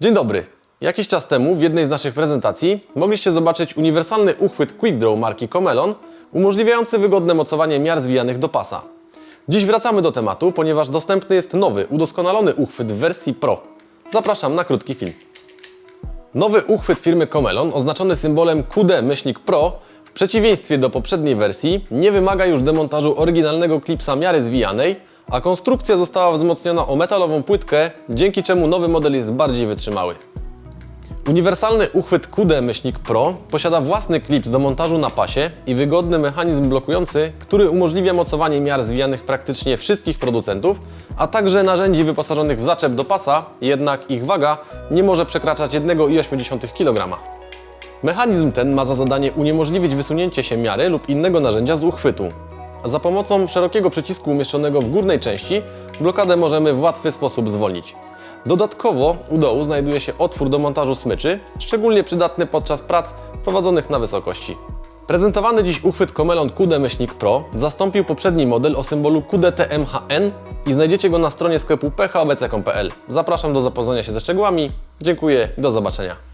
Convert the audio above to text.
Dzień dobry. Jakiś czas temu w jednej z naszych prezentacji mogliście zobaczyć uniwersalny uchwyt Quick Draw marki Comelon, umożliwiający wygodne mocowanie miar zwijanych do pasa. Dziś wracamy do tematu, ponieważ dostępny jest nowy, udoskonalony uchwyt w wersji Pro. Zapraszam na krótki film. Nowy uchwyt firmy Comelon, oznaczony symbolem QD-Pro, w przeciwieństwie do poprzedniej wersji, nie wymaga już demontażu oryginalnego klipsa miary zwijanej, a konstrukcja została wzmocniona o metalową płytkę, dzięki czemu nowy model jest bardziej wytrzymały. Uniwersalny uchwyt QD-Pro posiada własny klips do montażu na pasie i wygodny mechanizm blokujący, który umożliwia mocowanie miar zwijanych praktycznie wszystkich producentów, a także narzędzi wyposażonych w zaczep do pasa, jednak ich waga nie może przekraczać 1,8 kg. Mechanizm ten ma za zadanie uniemożliwić wysunięcie się miary lub innego narzędzia z uchwytu. Za pomocą szerokiego przycisku umieszczonego w górnej części blokadę możemy w łatwy sposób zwolnić. Dodatkowo u dołu znajduje się otwór do montażu smyczy, szczególnie przydatny podczas prac prowadzonych na wysokości. Prezentowany dziś uchwyt Comelon QD-Pro zastąpił poprzedni model o symbolu QDTMHN i znajdziecie go na stronie sklepu phobc.pl. Zapraszam do zapoznania się ze szczegółami. Dziękuję i do zobaczenia.